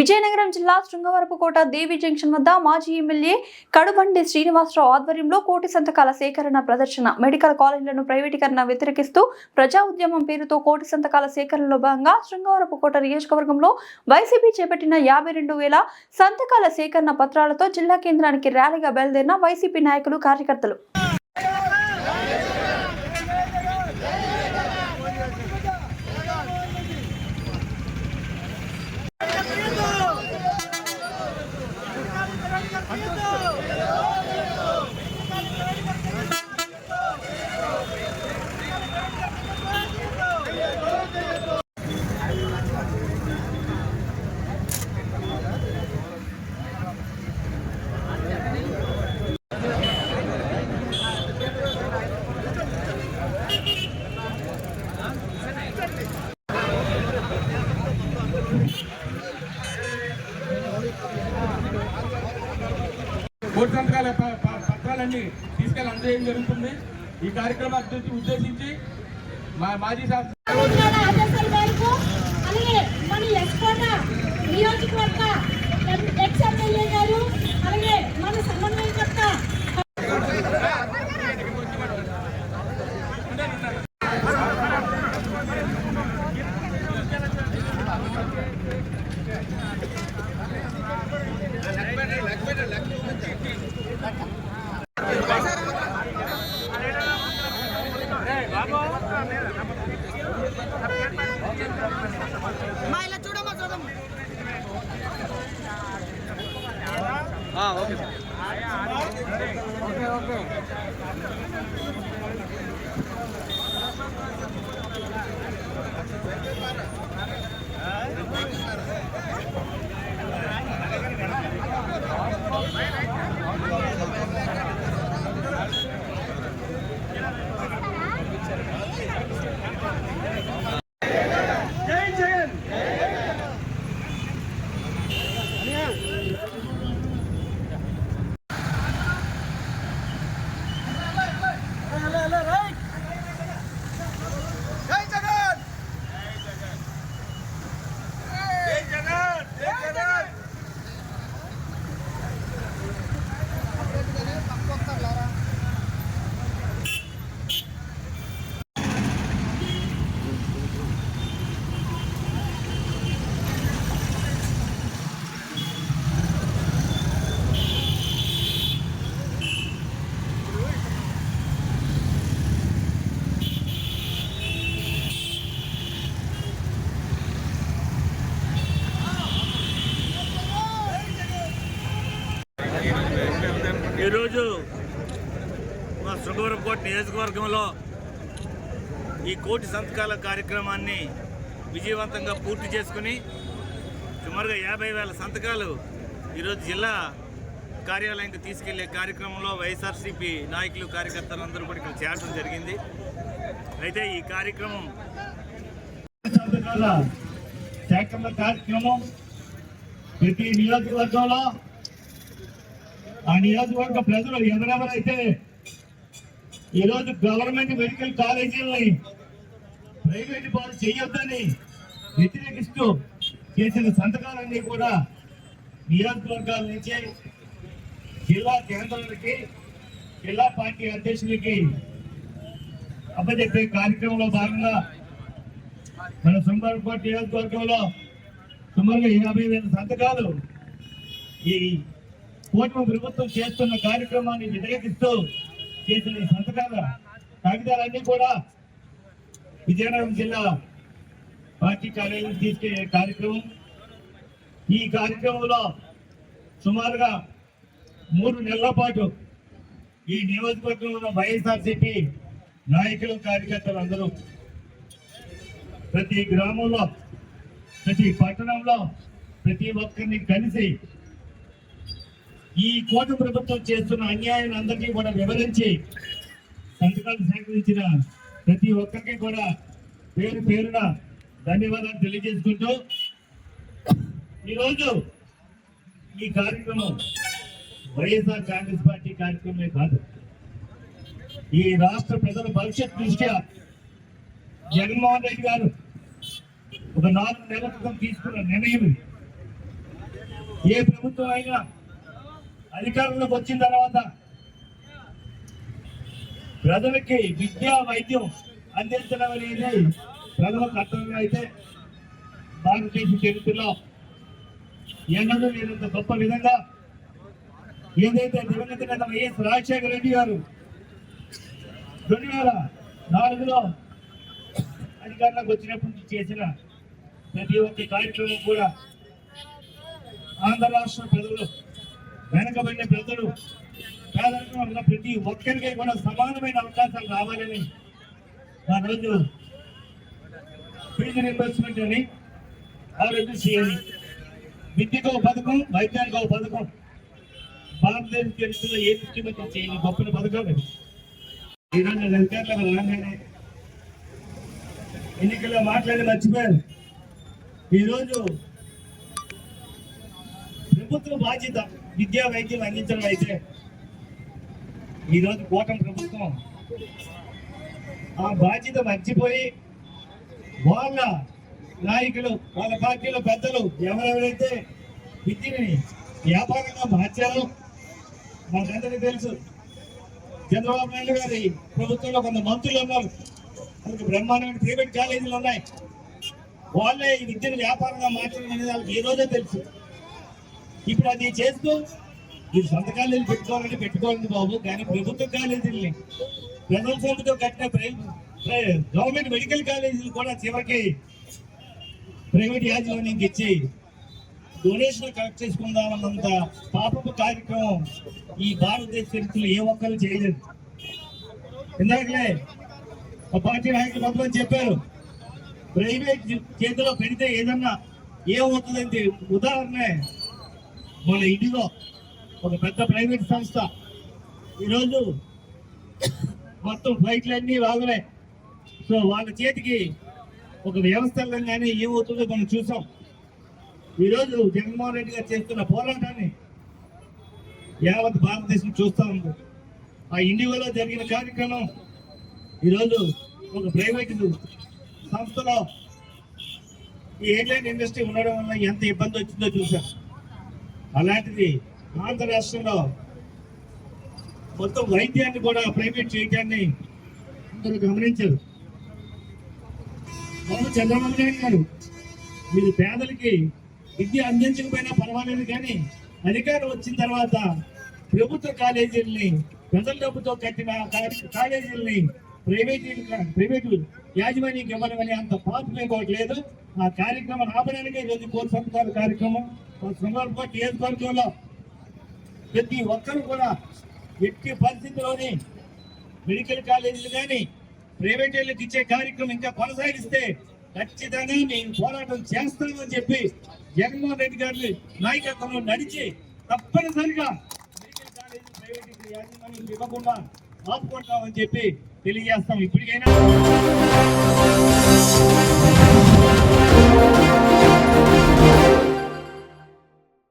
విజయనగరం జిల్లా శృంగవరపుకోట దేవి జంక్షన్ వద్ద మాజీ ఎమ్మెల్యే కడుబండి శ్రీనివాసరావు ఆధ్వర్యంలో కోటి సంతకాల సేకరణ ప్రదర్శన. మెడికల్ కాలేజీలను ప్రైవేటీకరణ వ్యతిరేకిస్తూ ప్రజా ఉద్యమం పేరుతో కోటి సంతకాల సేకరణలో భాగంగా శృంగవరపుకోట నియోజకవర్గంలో వైసీపీ చేపట్టిన యాభై రెండు వేల సంతకాల సేకరణ పత్రాలతో జిల్లా కేంద్రానికి ర్యాలీగా బయలుదేరిన వైసీపీ నాయకులు కార్యకర్తలు. కోటి సంతకాల పత్రాలన్నీ తీసుకెళ్ళి అందజేయడం జరుగుతుంది. ఈ కార్యక్రమాన్ని ఉద్దేశించి మా మాజీ శాసన నియోజకవర్గ ఎక్స్ ఎమ్మెల్యే గారు అలాగే మన సంబంధ సమన్వయకర్త ఈరోజు మా శృంగవరంకోట నియోజకవర్గంలో ఈ కోటి సంతకాల కార్యక్రమాన్ని విజయవంతంగా పూర్తి చేసుకుని సుమారుగా యాభై వేల సంతకాలు ఈరోజు జిల్లా కార్యాలయానికి తీసుకెళ్ళే కార్యక్రమంలో వైఎస్ఆర్సీపీ నాయకులు కార్యకర్తలు అందరూ కూడా ఇక్కడ చేరడం జరిగింది. అయితే ఈ కార్యక్రమం సంతకాల సేకరణ కార్యక్రమం ప్రతి నియోజకవర్గంలో ఆ నియోజకవర్గ ప్రజలు ఎవరెవరైతే ఈరోజు గవర్నమెంట్ మెడికల్ కాలేజీలని ప్రైవేట్ బాల్ చేయొద్దని వ్యతిరేకిస్తూ చేసిన సంతకాలన్నీ కూడా నియోజకవర్గాల నుంచి జిల్లా కేంద్రాలకి జిల్లా పార్టీ అధ్యక్షులకి అప్పచెప్పే కార్యక్రమంలో భాగంగా మన సుందరకోట నియోజకవర్గంలో సుమారుగా యాభై వేల సంతకాలు ఈ కూటమి ప్రభుత్వం చేస్తున్న కార్యక్రమాన్ని వ్యతిరేకిస్తూ చేసిన ఈ సంతకాల కాగితాలన్నీ కూడా విజయనగరం జిల్లా పార్టీ కార్యాలయం తీసుకెళ్ళే కార్యక్రమం. ఈ కార్యక్రమంలో సుమారుగా మూడు నెలల పాటు ఈ నియోజకవర్గంలో ఉన్న వైఎస్ఆర్సీపీ నాయకులు కార్యకర్తలు అందరూ ప్రతి గ్రామంలో ప్రతి పట్టణంలో ప్రతి ఒక్కరిని కలిసి ఈ కోట ప్రభుత్వం చేస్తున్న అన్యాయాన్ని అందరికీ కూడా వివరించి సంతకాలు సేకరించిన ప్రతి ఒక్కరికి కూడా పేరు పేరున ధన్యవాదాలు తెలియజేసుకుంటూ ఈరోజు ఈ కార్యక్రమం వైఎస్ఆర్ కాంగ్రెస్ పార్టీ కార్యక్రమమే కాదు. ఈ రాష్ట్ర ప్రజల భవిష్యత్ దృష్ట్యా జగన్మోహన్ రెడ్డి గారు ఒక నాలుగు నెలల క్రితం తీసుకున్న నిర్ణయం ఏ ప్రభుత్వం అయినా అధికారంలోకి వచ్చిన తర్వాత ప్రజలకి విద్య వైద్యం అందించడం అనేది ప్రథమ కర్తవ్యం అయితే భారతదేశ చరిత్రలో ఎన్నడూ లేనంత గొప్ప విధంగా ఏదైతే దివంగత నేత వైఎస్ రాజశేఖర రెడ్డి గారు రెండు వేల నాలుగులో అధికారంలోకి వచ్చినప్పటి నుంచి చేసిన ప్రతి ఒక్క కార్యక్రమం కూడా ఆంధ్ర రాష్ట్ర ప్రజలు వెనకబడిన ప్రజలు పేదరికంలో ఉన్న ప్రతి ఒక్కరికి కూడా సమానమైన అవకాశాలు రావాలని ఆ రోజు ఫీజు రింబర్స్మెంట్ అని ఆరోగ్యశ్రీ చేయాలి విద్యకు ఒక పథకం వైద్యానికి ఒక పథకం భారతదేశ చరిత్రలో ఏ ముఖ్యమంత్రి చేయని గొప్ప పథకం ఈరోజు అధికారులకు రాగానే ఎన్నికల్లో మాట్లాడి మర్చిపోయారు ఈరోజు ప్రభుత్వ బాధ్యత విద్యా వైద్యం అందించడం అయితే ఈరోజు కూటమి ప్రభుత్వం ఆ బాధ్యత మర్చిపోయి వాళ్ళ నాయకులు వాళ్ళ పార్టీలో పెద్దలు ఎవరెవరైతే విద్యని వ్యాపారంగా మార్చారో మనకందరికీ తెలుసు. చంద్రబాబు నాయుడు గారి ప్రభుత్వంలో కొంత మంత్రులు ఉన్నారు. వాళ్ళకి బ్రహ్మాండమైన ప్రైవేట్ కాలేజీలు ఉన్నాయి. వాళ్ళే ఈ విద్యను వ్యాపారంగా మార్చడం అనేది వాళ్ళకి ఈ రోజే తెలుసు. ఇప్పుడు అది చేస్తూ మీరు సొంత కాలేజీలు పెట్టుకోవాలని పెట్టుకోండి బాబు కానీ ప్రభుత్వ కాలేజీలని. ప్రజల సొంతతో కట్టిన గవర్నమెంట్ మెడికల్ కాలేజీలు కూడా చివరికి ప్రైవేట్ యాజమాన్యానికి ఇచ్చి డొనేషన్ కలెక్ట్ చేసుకుందామన్నంత పాపపు కార్యక్రమం ఈ భారతదేశ చరిత్రలో ఏ ఒక్కరు చేయలేదు. ఇందాకలే ఒక పార్టీ నాయకులు కొంతమంది చెప్పారు ప్రైవేట్ చేతిలో పెడితే ఏదన్నా ఏమవుతుందంటే ఉదాహరణ మన ఇండిగో ఒక పెద్ద ప్రైవేట్ సంస్థ. ఈరోజు మొత్తం ఫ్లైట్లు అన్నీ సో వాళ్ళ చేతికి ఒక వ్యవస్థ కానీ ఏమవుతుందో మనం చూసాం. ఈరోజు జగన్మోహన్ రెడ్డి గారు చేస్తున్న పోరాటాన్ని యావత్ భారతదేశం చూస్తా ఉంది. ఆ ఇండియాలో జరిగిన కార్యక్రమం ఈరోజు ఒక ప్రైవేట్ సంస్థలో ఈ ఎయిర్లైన్ ఇండస్ట్రీ ఉండడం వల్ల ఎంత ఇబ్బంది వచ్చిందో చూసాం అలాంటిది ఆంధ్ర రాష్ట్రంలో మొత్తం వైద్యాన్ని కూడా ప్రైవేట్ చేయడాన్ని అందరూ గమనించారు. బాబు చంద్రబాబు నాయుడు గారు మీరు పేదలకి విద్య అందించకపోయినా పర్వాలేదు కానీ అధికారం వచ్చిన తర్వాత ప్రభుత్వ కాలేజీల్ని ప్రజల డబ్బుతో కట్టిన కాలేజీల్ని ప్రైవేట్ ప్రైవేటు యాజమాన్యం ఇవ్వడం అంత పాపం ఇవ్వట్లేదు ఆ కార్యక్రమం ఆపడానికే ఈరోజు కోటి కార్యక్రమం. శృంగారపేట నియోజకవర్గంలో ప్రతి ఒక్కరు కూడా ఎట్టి పరిస్థితిలోని మెడికల్ కాలేజీలు కానీ ప్రైవేట్ వాళ్ళకి ఇచ్చే కార్యక్రమం ఇంకా కొనసాగిస్తే ఖచ్చితంగా మేము పోరాటం చేస్తామని చెప్పి జగన్మోహన్ రెడ్డి గారి నాయకత్వంలో నడిచి తప్పనిసరిగా మెడికల్ కాలేజీ ప్రైవేట్ యాజమాన్యం ఇవ్వకుండా ఆపుకుంటామని చెప్పి తెలియజేస్తాం. ఇప్పటికైనా